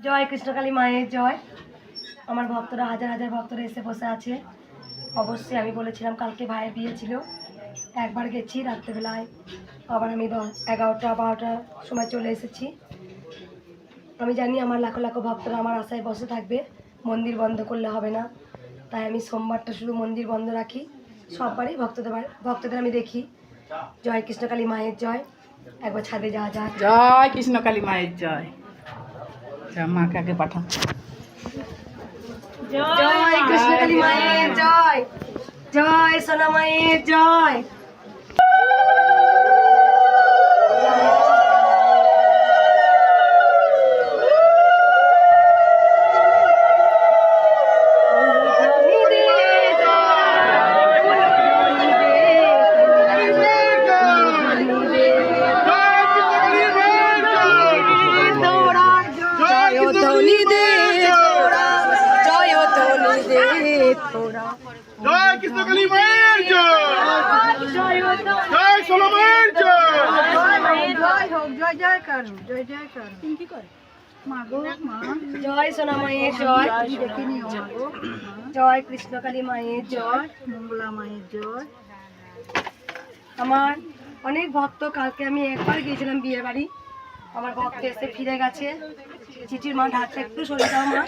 জয় কৃষ্ণকালী মায়ের জয়। আমার ভক্তরা, হাজার হাজার ভক্তরা এসে বসে আছে। অবশ্যই আমি বলেছিলাম, কালকে ভাইয়ের বিয়ে ছিল। একবার গেছি রাত্রেবেলায়। আবার আমি এগারোটা, বারোটার সময় চলে এসেছি। আমি জানি আমার লাখো লাখো ভক্তরা আমার আশায় বসে থাকবে। মন্দির বন্ধ করলে হবে না। তাই আমি সোমবারটা শুধু মন্দির বন্ধ রাখি। সববারই ভক্তদের ভক্তদের আমি দেখি। জয় কৃষ্ণকালী মায়ের জয়। একবার ছাদে যাওয়া যায় জয় কৃষ্ণকালী মায়ের জয়। যা মাকে আগে পাঠা জয় কৃষ্ণকালী মায়ের জয়। জয় সোনা মায়ের জয়। জয় মায়ের জয় মঙ্গলা মায়ের জয় আমার অনেক ভক্ত কালকে আমি একবার গিয়েছিলাম বিয়ে বাড়ি। আমার ভক্ত এসে ফিরে গেছে। চিঠির মা ঢাকটা একটু সরে দাও মা।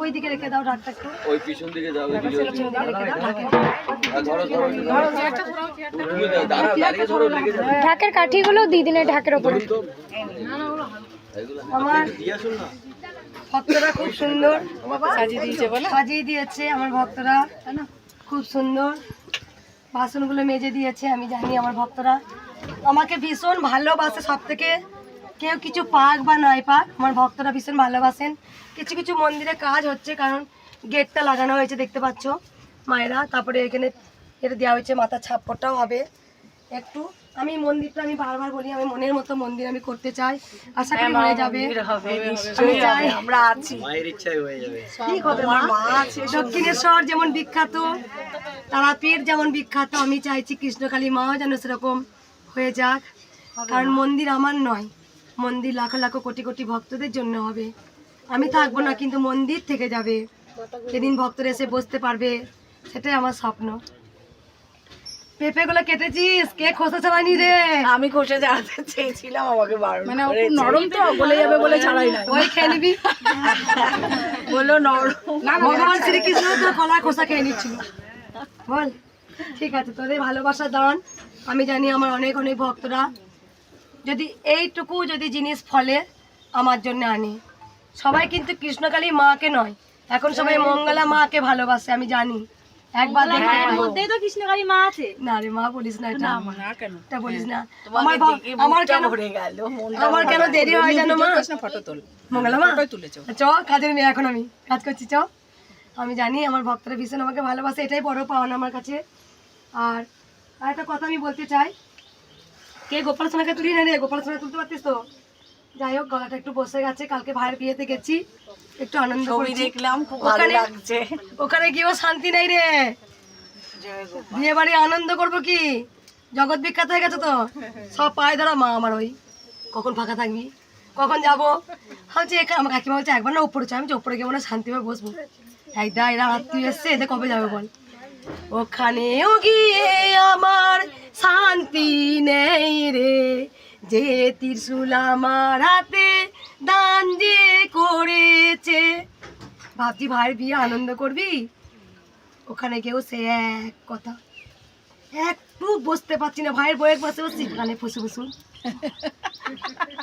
ওই দিকে রেখে দাও ঢাকটা একটু। ওই পিছন দিকে যাও পিছন দিকে। রেখে দাও। ঢাকে ধরো ধরো ধরো তুমি দাঁড়া দাঁড়িয়ে ধরো লেগে যাবে ঢাকের কাঠিগুলো দিয়ে দিন এই ঢাকের ওপরে। আমার দিয়ে আসুন না। ভক্তরা খুব সুন্দর। সাজিয়ে দিয়েছে বলে? সাজিয়ে দিয়েছে আমার ভক্তরা। খুব সুন্দর। বাসনগুলো মেজে দিয়েছে আমি জানি আমার ভক্তরা। আমাকে ভীষণ ভালোবাসে সব থেকে কেউ কিছু পাক বা নাই পাক আমার ভক্তরা ভীষণ ভালোবাসেন। কিছু কিছু মন্দিরে কাজ হচ্ছে কারণ গেটটা লাগানো হয়েছে দেখতে পাচ্ছ মায়েরা। তারপরে এখানে এটা দেওয়া হয়েছে মাথার ছাপ্পরটাও হবে। একটু আমি মন্দিরটা আমি বারবার বলি আমি মনের মতো মন্দির আমি করতে চাই। আশা করি হয়ে যাবে। আমি চাই। আমরা আছি। মায়ের ইচ্ছাই হয়ে যাবে। দক্ষিণেশ্বর যেমন বিখ্যাত তারাপীঠ যেমন বিখ্যাত আমি চাইছি কৃষ্ণকালী মাও যেন সেরকম হয়ে যাক। কারণ মন্দির আমার নয় মন্দির লাখো লাখো কোটি কোটি ভক্তদের জন্য হবে। আমি থাকব না কিন্তু মন্দির থেকে যাবে। সেদিন ভক্তরা এসে বসতে পারবে সেটাই আমার স্বপ্ন। পেঁপেগুলো কেটেছিস? কে খোসা বানি রে? আমি খসে যাতে চেয়েছিলাম আমাকে বারণ মানে খুব নরম তো গলে যাবে বলে ছাড়াই না ওই খেয়ে নিবি। বলল নরম। ভগবান শ্রীকৃষ্ণ তো কলা খোসা খেয়ে নিচ্ছিল। বল ঠিক আছে তোদের ভালোবাসার দান। আমি জানি আমার অনেক অনেক ভক্তরা যদি এইটুকু যদি জিনিস ফলে আমার জন্য আনি। সবাই কিন্তু কৃষ্ণকালী মাকে নয় এখন সবাই মঙ্গলা মাকে ভালোবাসে আমি জানি। একবার মধ্যেই তো কৃষ্ণকালী মা আছে। না রে মা বলিস না এটা না কেন? এটা বলিস না। আমার আমার কেন ভরে গেল আমার কেন দেরি হয় জানো মা? ফটো তোল। মঙ্গলা মা? ফটোই তুলেছো। চ কাজের মেয়ে এখন আমি কাজ করছি চ। আমি জানি আমার ভক্তরা ভীষণ আমাকে ভালোবাসে এটাই বড় পাওনা আমার কাছে। আর আর একটা কথা আমি বলতে চাই। কে গোপাল সোনাকে তুলি না রে গোপাল সোনা তুলতে পারতিস তো? যাই হোক গলাটা একটু বসে গেছে কালকে ভাইয়ের বিয়েতে গেছি একটু আনন্দ দেখলাম ওখানে ওখানে গিয়েও শান্তি নেই রে। বিয়ে বাড়ি আনন্দ করব কি? জগৎ বিখ্যাত হয়ে গেছে তো? সব পায়ে ধরা মা আমার ওই। কখন ফাঁকা থাকবি? কখন যাব? ভাবছি এখানে আমার কাকিমা বলছে একবার না ওপরে চাই আমি যে ওপরে গিয়ে মনে হয় শান্তিভাবে বসবো। এই দা এরা আত্মীয় এসছে এদের কবে যাবে বল? ওখানেও গিয়ে আমার শান্তি নেই রে। যে ত্রিশুল আমার হাতে দান যে করেছে। ভাবছি ভাইয়ের বিয়ে আনন্দ করবি? ওখানে গিয়েও সে এক কথা। একটু বসতে পারছি না ভাইয়ের বইয়ের বসে বসছি। কানে ফুসু ফুসু।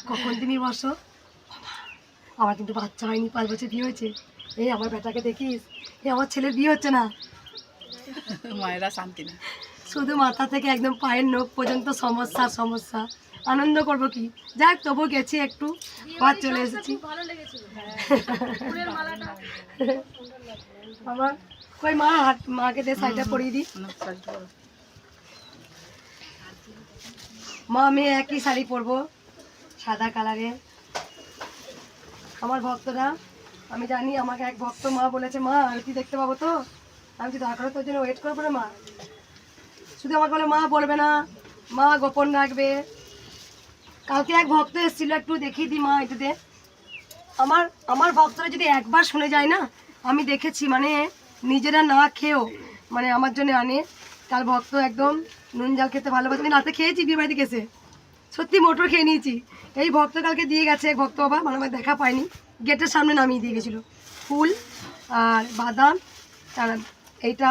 কখন তুমি বসো? আমার কিন্তু বাচ্চা হয়নি পাঁচ বছর বিয়ে হয়েছে। এই আমার বেটাকে দেখিস এই আমার ছেলের বিয়ে হচ্ছে না। মায়েরা শান্তি নেই শুধু মাথা থেকে একদম পায়ের নখ পর্যন্ত সমস্যা সমস্যা। আনন্দ করব কি? যাক তবু গেছি একটু আবার চলে এসেছি। আমার কই মা? হাত মাকে দিয়ে শাড়িটা পরিয়ে দিই মা আমি একই শাড়ি পরবো সাদা কালারের আমার ভক্তরা আমি জানি আমাকে এক ভক্ত মা বলেছে মা আরতি দেখতে পাবো তো? আমি যদি দরকার তোর জন্য ওয়েট করব না মা? শুধু আমাকে বলে মা বলবে না মা গোপন রাখবে। কালকে এক ভক্ত এসেছিল একটু দেখিয়ে দিই মা এটাতে। আমার আমার ভক্তরা যদি একবার শুনে যায় না, আমি দেখেছি মানে নিজেরা না খেয়েও মানে আমার জন্য আনে। তার ভক্ত একদম নুন জাল খেতে ভালোবাসে। আমি রাতে খেয়েছি বিয়ে বাড়িতে গেছে। সত্যি মোটর খেয়ে নিয়েছি। এই ভক্ত কালকে দিয়ে গেছে, এক ভক্ত বাবা মানে আমার দেখা পায়নি। গেটের সামনে নামিয়ে দিয়ে গেছিল। ফুল আর বাদাম, আর এইটা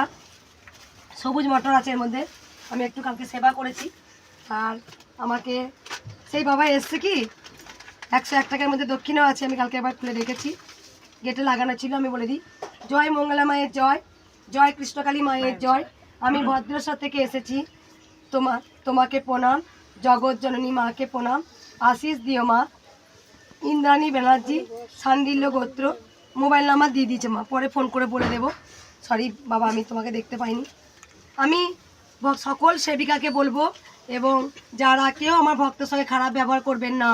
সবুজ মটর আছে এর মধ্যে। আমি একটু কালকে সেবা করেছি। আর আমাকে সেই বাবা এসছে কি? একশো এক টাকার মধ্যে দক্ষিণেও আছে আমি কালকে আবার খুলে রেখেছি গেটে লাগানো ছিল আমি বলে দিই জয় মঙ্গলা মায়ের জয় জয় কৃষ্ণকালী মায়ের জয়। আমি ভদ্রেশ্বর থেকে এসেছি তোমা তোমাকে প্রণাম জগৎ জননী মাকে প্রণাম আশিস দিও মা ইন্দ্রাণী ব্যানার্জি সান্দিল্য গোত্র মোবাইল নাম্বার দিয়ে দিয়েছে মা পরে ফোন করে বলে দেবো। সরি বাবা আমি তোমাকে দেখতে পাইনি। আমি সকল সেবিকাকে বলব এবং যারা কেউ আমার ভক্তের সঙ্গে খারাপ ব্যবহার করবেন না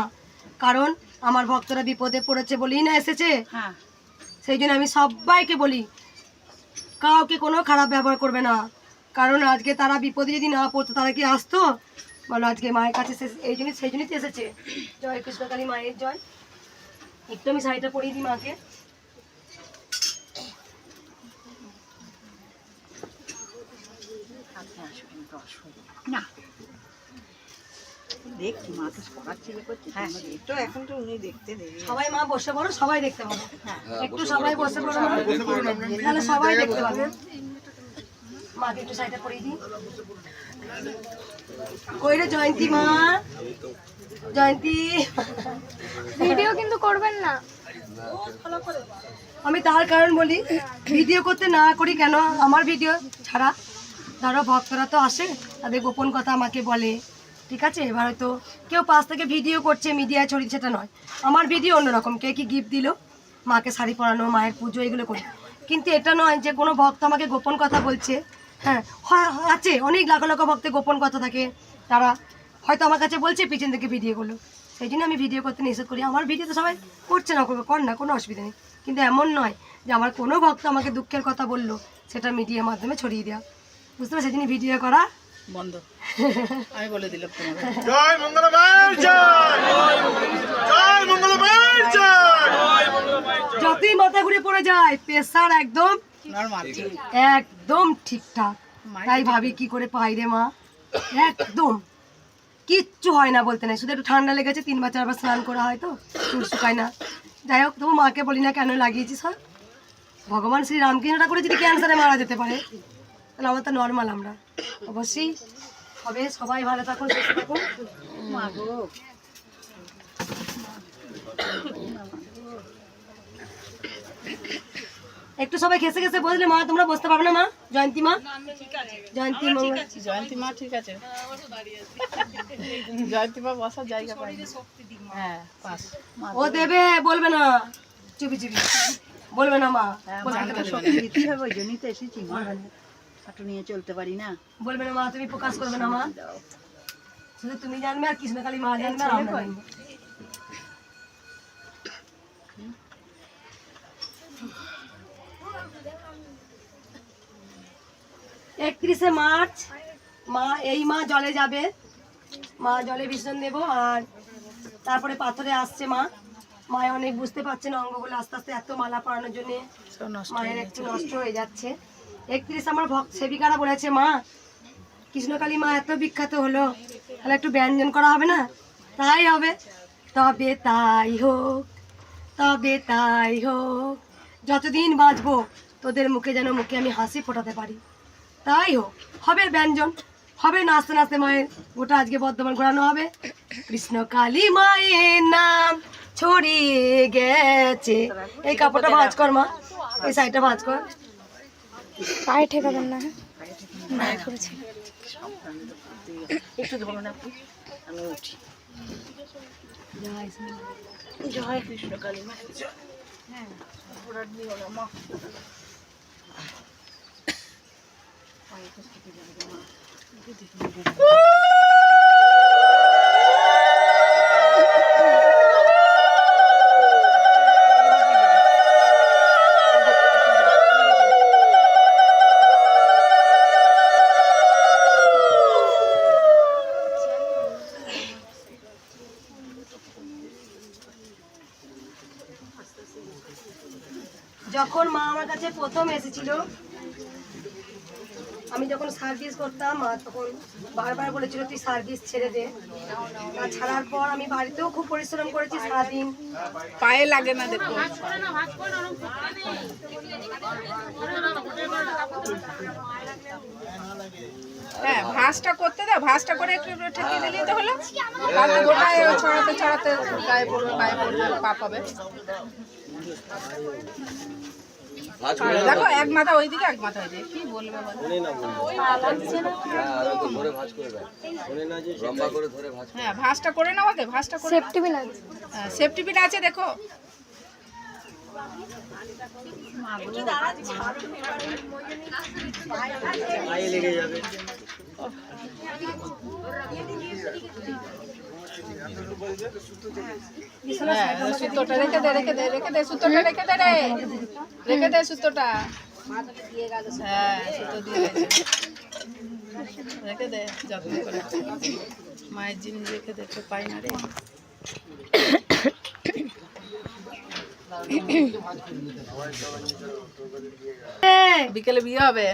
কারণ আমার ভক্তরা বিপদে পড়েছে বলেই না এসেছে? হ্যাঁ। সেই জন্য আমি সবাইকে বলি কাউকে কোনো খারাপ ব্যবহার করবে না। কারণ আজকে তারা বিপদে যদি না পড়তো তারা কি আসতো? বলো আজকে মায়ের কাছে এই জন্য সেই জন্যই এসেছে। জয় কৃষ্ণকালী মায়ের জয়। একটু আমি শাড়িটা পরিয়ে দিই মাকে। না। দেখছি মা তো পড়াচ্ছি করছি হ্যাঁ। একটু এখন তো উনি দেখতে দেবে সবাই মা বসে পড়ো সবাই দেখতে পাবো। একটু সবাই বসে পড়ো। তাহলে সবাই দেখতে পাবে। মাকে একটু দিই। জয়ন্তী মা। জয়ন্তী। ভিডিও কিন্তু করবেন না। আমি তার কারণ বলি ভিডিও করতে না করি কেন? আমার ভিডিও ছাড়া। ধরো, ভক্তরা তো আসে, তাদের গোপন কথা আমাকে বলে। ঠিক আছে? এবার হয়তো কেউ পাশ থেকে ভিডিও করছে, মিডিয়ায় ছড়িয়ে, সেটা নয়। আমার ভিডিও অন্যরকম। কে কি গিফট দিল? মাকে শাড়ি পরানো, মায়ের পুজো, এগুলো করি। কিন্তু এটা নয় যে কোনো ভক্ত আমাকে গোপন কথা বলছে। হ্যাঁ আছে। অনেক লাখ লাখ ভক্তের গোপন কথা থাকে। তারা হয়তো আমার কাছে বলছে, পিছন থেকে ভিডিও করল। সেই জন্য আমি ভিডিও করতে নিষেধ করি। আমার ভিডিও তো সবাই করছে না, করবে, কর না, কোনো অসুবিধা নেই। কিন্তু এমন নয় যে আমার কোনো ভক্ত আমাকে দুঃখের কথা বলল, সেটা মিডিয়ার মাধ্যমে ছড়িয়ে দেওয়া। বুঝতে পারছি জন্য ভিডিও করা বন্ধ। আমি বলে দিলাম জয় মঙ্গলা জয়। জয় মঙ্গলা জয়। যতই মাথা ঘুরে পড়ে যায় প্রেশার একদম একদম ঠিকঠাক। তাই ভাবি কি করে পাই রে মা? একদম। কিচ্ছু হয় না বলতে নেই। শুধু একটু ঠান্ডা লেগেছে তিনবার চারবার স্নান করা হয় তো চুল শুকায় না। যাই হোক তবু মাকে বলি না কেন লাগিয়েছিস হয়? ভগবান শ্রী রামকৃষ্ণটা করে যদি ক্যান্সারে মারা যেতে পারে। তাহলে আমার তো নর্মাল আমরা। অবশ্যই হবে সবাই ভালো থাকুন সুস্থ থাকুন। একটু সবাই খেসে খেসে বসলে মা তোমরা বসতে পারবে না মা? জয়ন্তী মা? জয়ন্তী মা। জয়ন্তী মা ঠিক আছে। জয়ন্তী মা বসার জায়গা পাই হ্যাঁ ও দেবে বলবে না। চুপি চুপি। বলবে না মা। শক্তি হবে ওই জন্যই তো এসেছি মা। হাঁটু নিয়ে চলতে পারি না। বলবে না মা তুমি প্রকাশ করবে না মা। শুধু তুমি জানবে আর কৃষ্ণকালী মা জানবে আর আমরা জানব। একত্রিশে মার্চ মা এই মা জলে যাবে। মা জলে বিসর্জন দেবো আর তারপরে পাথরে আসছে মা। মায় অনেক বুঝতে পারছে না অঙ্গগুলো আস্তে আস্তে এত মালা পরানোর জন্যে। মায়ের একটু নষ্ট হয়ে যাচ্ছে। একত্রিশ আমার ভক্ত সেবিকারা বলেছে, মা, কৃষ্ণকালী মা এত বিখ্যাত হলো, তাহলে একটু ব্যঞ্জন করা হবে না? তাই হবে। তবে তাই হোক, তবে তাই হোক, যতদিন বাঁচবো, তোদের মুখে যেন মুখে আমি হাসি ফোটাতে পারি। তাই হোক, হবে ব্যঞ্জন, হবে নাচতে নাচতে মায়ের গোটা আজকে বর্ধমান ঘোরানো হবে। কৃষ্ণ কালী মায়ের নাম ছড়িয়ে গেছে। এই কাপড়টা ভাঁজ কর মা, এই সাইডটা ভাঁজ কর। পায়ে ঠেকাবেন না হ্যাঁ? করেছি। একটু ধরুন আপনি আমি উঠি। জয় কৃষ্ণ কালী মা। হ্যাঁ কাছে প্রথম এসেছিল, আমি যখন সার্ভিস করতাম মা তখন বারবার বলেছিল, তুই সার্ভিস ছেড়ে দে। আর ছাড়ার পর আমি বাড়িতেও খুব পরিশ্রম করেছি সারাদিন। পায়ে লাগে না দেখো। হ্যাঁ ভাঁজটা করতে দাও, ভাঁজটা করে একটু একটু ঠেকিয়ে দিলেই তো হলো। তাতে গোটায় ছড়াতে ছড়াতে গায়ে পড়বে, পায়ে পড়বে পা পাবে ভাজ করে দাও। দেখো এক মাথা ওইদিকে এক মাথা ওইদিকে। কি বলবে বলো? হ্যাঁ, ধরে ভাজ করে দাও। লম্বা করে ধরে ভাজ হ্যাঁ ভাঁজটা করে নাও আগে ভাঁজটা করে সেফটি বিন আছে। সেফটি পিন আছে দেখো। হ্যাঁ সুতোটা রেখে দে রেখে দে রেখে দে সুতোটা রেখে দে। রে রেখে দে সুতোটা হ্যাঁ সুতো দিয়ে রেখে দে যত্ন করে মায়ের জিনিস রেখে দেখতে পাই না রে বিকেলে বিয়ে হবে?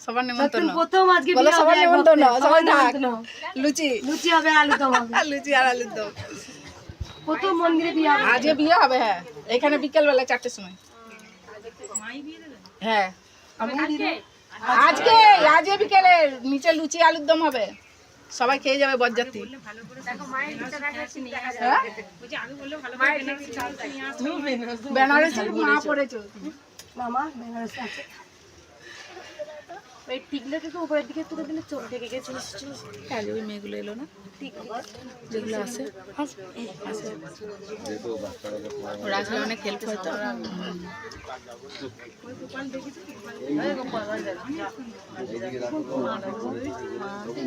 সবার নেমন্তন্ন প্রথম আজকে বলো সবার ভক্তের, সবাই থাক। লুচি। লুচি হবে আলু দম লুচি আর আলুর দম। প্রথম মন্দিরে বিয়ে হবে। আজকে বিয়ে হবে হ্যাঁ। এখানে বিকেল বেলা সময়। হ্যাঁ। আজকে? আজকে বিকেলে নিচে লুচি আলুর দম হবে। সবাই খেয়ে যাবে বরযাত্রী। হ্যাঁ? বেনারসি মা পড়েছো। মামা বেনারসে আছে। আজ ওই মেয়েগুলো এলো না? যেগুলো আছে? ওরা আসলে অনেক হেল্প হয় তো।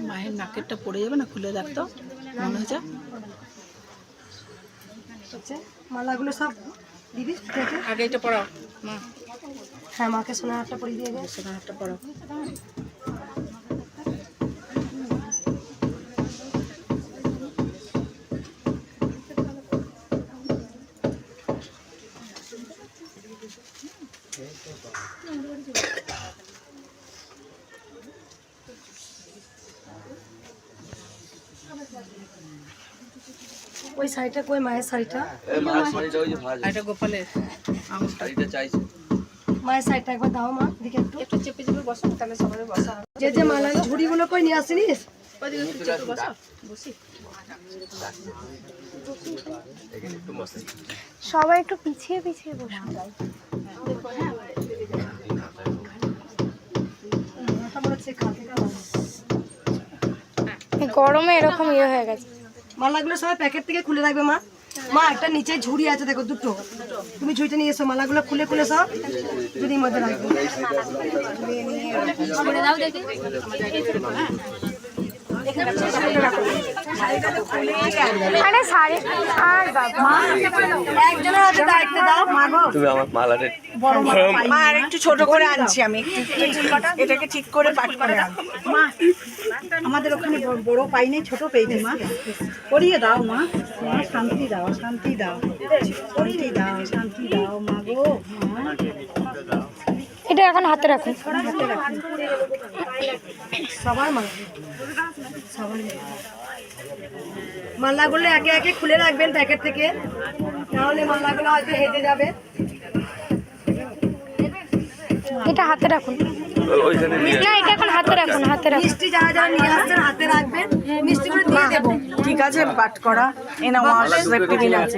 মায়ের নাকেরটা পড়ে যাবে না? খুলে রাখতো মনে হচ্ছে মালাগুলো সব দিদি আগে এটা পড়াও। মা। হ্যাঁ মাকে সোনার হারটা পরিয়ে দিয়ে গেছে সোনার হারটা পড়াও ওই শাড়িটা কই মায়ের শাড়িটা এই ভাজ শাড়িটা ওই যে ভাজ আর এটা গোপালের আঙুরটা শাড়িটা চাইছে মায়ের শাড়িটা একবার দাও মা দিকে একটু। একটু চেপে চেপে বসো তাহলে সবাই বসা হবে। যে যে মালা ঝুড়িগুলো কই নিয়ে আসিনিস একটু চেপে বসো বসি। সবাই একটু পিছিয়ে পিছিয়ে বসুন। এই গরমে এরকম ইয়ে হয়ে গেছে। মালাগুলো সবাই প্যাকেট থেকে খুলে রাখবে মা। মা, একটা নিচে ঝুড়ি আছে, দেখো, দুটো। তুমি ঝুড়িটা নিয়ে এসো, মালাগুলো খুলে খুলে সব ঝুড়ির মধ্যে রাখবে আরে শাড়ি আর বাবা। একজনের হাতে দায়িত্ব দাও তুমি আমার মালাটা মা আর একটু ছোট করে আনছি আমি এটাকে ঠিক করে পাট করে আনছি মা আমাদের ওখানে বড়- বড় পাইনি ছোট পেয়েছি মা। করিয়ে দাও মা। শান্তি দাও শান্তি দাও। শান্তি দাও শান্তি দাও মা গো। মা এখন হাতে রাখুন সবার মালা। সবার মালাগুলো একে একে খুলে রাখবেন প্যাকেট থেকে। তাহলে মালাগুলো হয়তো হেঁটে যাবে। এটা হাতে রাখুন। না এটা এখন হাতে রাখুন হাতে রাখুন। মিষ্টি যারা যারা নিয়ে আসছেন হাতে রাখবেন। মিষ্টিগুলো দিয়ে দেবো। ঠিক আছে পাট করা। সেফটি বিন আছে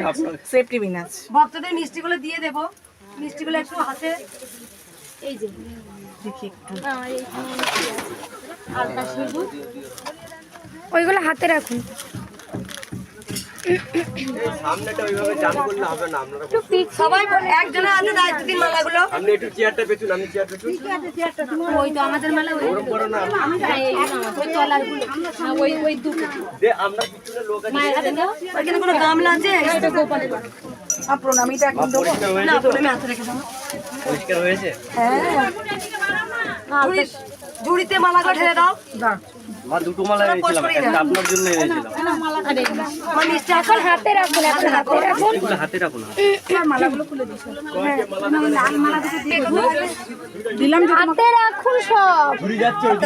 সেফটি বিন আছে। ভক্তদের মিষ্টিগুলো দিয়ে দেবো। মিষ্টিগুলো একটু হাতে ওইগুলো হাতে রাখুন। সামনেটা ওইভাবে জাম করলে হবে না আপনারা সবাই একজনের হাতে দায়িত্ব দিন মালাগুলো। আপনি একটু চেয়ারটা পেছুন আমি চেয়ার পেছুন। ওরম করো না। দে আমরা পিছনে লোক আছে। ওইখানে কোনো গামলা আছে? আর প্রণামীটা এখন দেবো। না প্রণামী হাতে রেখে দাও। পরিষ্কার হয়েছে? হ্যাঁ। ঝুড়িতে মালাগুলো ঢেলে দাও। দাও। মা দুটো মালা এনেছিলাম একটা আপনার জন্য এনেছিলাম। এখন হাতে রাখুন এখন হাতে রাখুন। এগুলো হাতে রাখুন হাতে। রাখুন সব।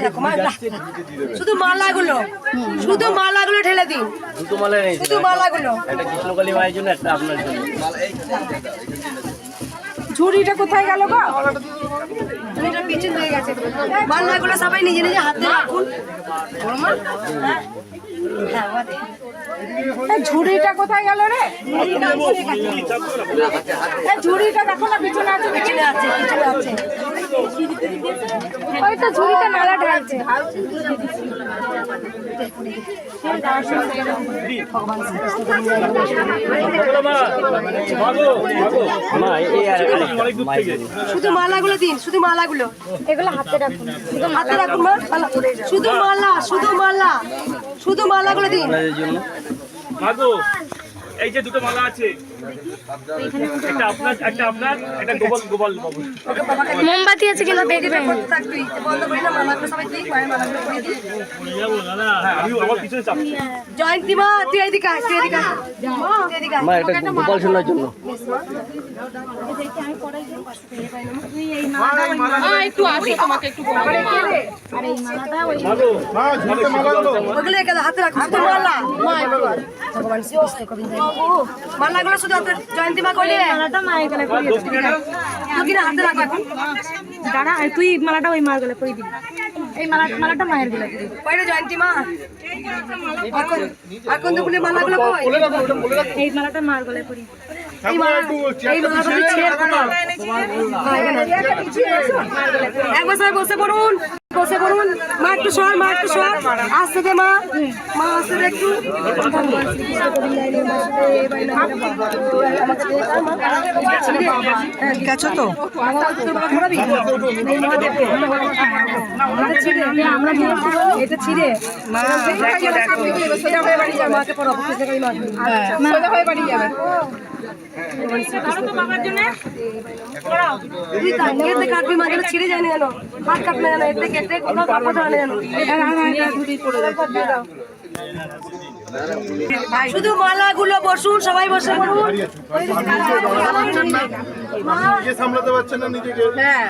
দেখো মা শুধু মালাগুলো শুধু মালাগুলো ঠেলে দিন। দুটো মালা শুধু মালাগুলো। একটা কৃষ্ণকালী মায়ের জন্য একটা আপনার জন্য। ঝুড়িটা কোথায় গেল গো? এটা পিছন হয়ে গেছে। মালাগুলো সবাই নিজে নিজে হাতে রাখুন। হ্যাঁ? হ্যাঁ, ঝুড়িটা কোথায় গেল রে? ঝুড়িটা দেখো না পিছনে আছে পিছনে আছে পিছনে আছে। ওই তো ঝুড়িতে মালা ঢালছে। শুধু মালাগুলো দিন শুধু মালাগুলো। এগুলো হাতে রাখুন। শুধু হাতে রাখুন মা। শুধু মালা শুধু মালা শুধু মালাগুলো দিন। এই যে দুটো মালা আছে। মোমবাতি আছে কিন্তু দেখবেন? হ্যাঁ আমি আমার পিছনে চাপ জয়ন্তী মা তুই এদিকে আয় তুই এদিকে। মা একটা গোপাল সোনার জন্য। একটু আসো তোমাকে একটু ওগুলো এখানে হাতে রাখো মালা। মালাগুলো জয়ন্তী মা করলি মালাটা মা এখানে করিয়ে তুই হাতে রাখ এখন? দাঁড়া তুই মালাটা ওই মার গলে পরিয়ে দিবি। এই মালা মালাটা মায়ের গলে পরিয়ে জয়ন্তী মা? এখন এখন তো বলে মালাগুলো কই? এই মালাটা মার গলে পরিয়ে এই মালা এই মালাটা ছেড়ে হ্যাঁ, বসে পড়ুন। বসে মা একটু সর মা একটু সর আসতে দে মা মা আসতে দে একটু ঠিক আছে তো এটা ছিঁড়ে মাকে বাড়ি যাবে এতে মালা গুলো ছিঁড়ে যায় না যেন হাত কাটবে না এতে কেটে কোনো কাপড় ধরে না যেন শুধু মালাগুলো বসুন সবাই বসে পড়ুন সামলাতে পারছেন না নিজেকে হ্যাঁ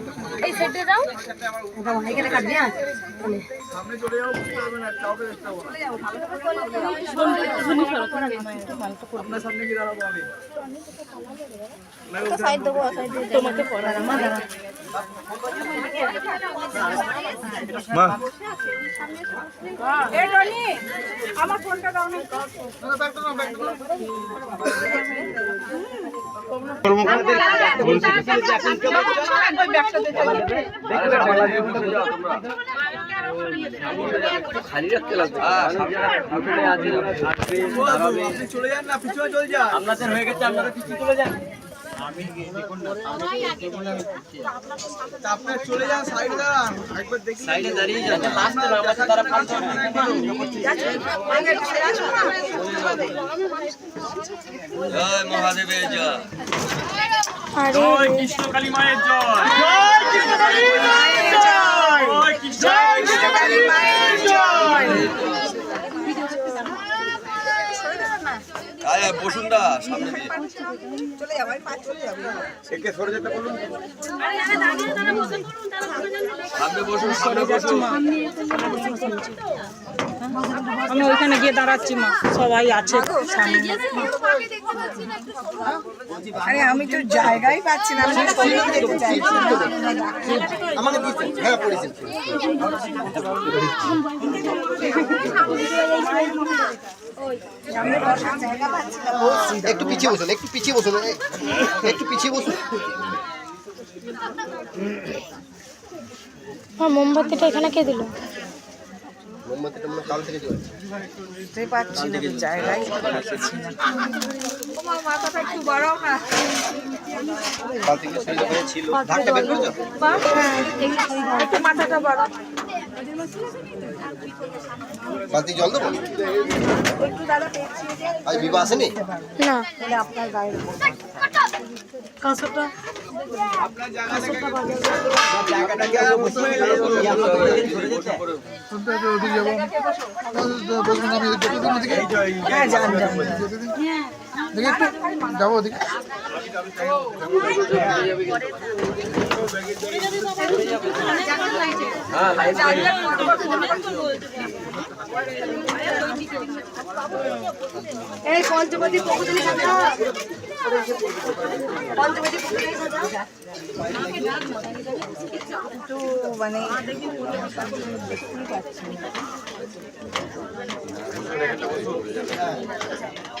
এই বাবা। এটা ভোলা বাবা দেবো। যাও এখানে কাটবি হ্যাঁ মা এই রনি আমার ফোনটা দাও না চলে। আপনাদের হয়ে গেছে আপনারা কিছু চলে যান সাইডে দাঁড়িয়ে যান লাস্টে না আমাদের তারা ফালতু জয় মহাদেবের জয়। জয় কৃষ্ণ কালী মায়ের জয়। আয় বসুন্ধরা সামনে দিয়ে। সামনে বসুন সামনে বসুন। আমি ওইখানে গিয়ে দাঁড়াচ্ছি মা। সবাই আছে আরে আমি তো জায়গাই পাচ্ছি না আমি যেতে চাইছি আমাকে হ্যাঁ একটু পিছিয়ে বসুন একটু পিছিয়ে বসুন একটু পিছিয়ে বসুন। মোমবাতিটা এখানে কে দিল? মোমবাতিটা মনে কাল থেকে জ্বলছে বুঝতেই পারছি না তো জায়গাই পাচ্ছি না। কাল থেকে সেই রকম ছিল। ঢাকটা বের করেছ? একটু মাথাটা বড় বালতি জল দেবো? আজ বিবাহ আসেনি? না। কাঁচটা হ্যাঁ যান যান এই পঞ্চবতী পকুতলি সাজা মানে হ্যাঁ না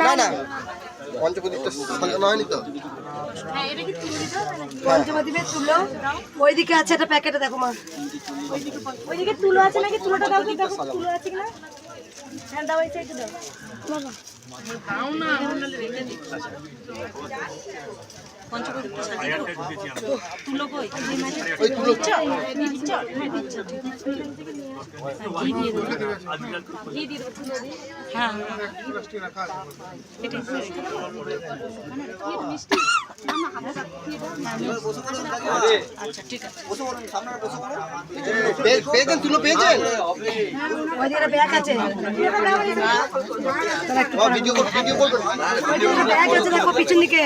না না। পঞ্চপ্রদীপটা সাজানো হয়নি তো? পঞ্চবতীতে তুলো ওইদিকে আছে একটা প্যাকেটে দেখো মা। ওইদিকে তুলো আছে নাকি? তুলোটা দাও দেখো তুলো আছে কিনা। হ্যাঁ দাও এই সাইডে দাও। পেয়েছেন তুলো পেয়েছেন একটা ব্যাগ আছে ভিডিও ভিডিও করবেন ব্যাগ আছে দেখো পিছন দিকে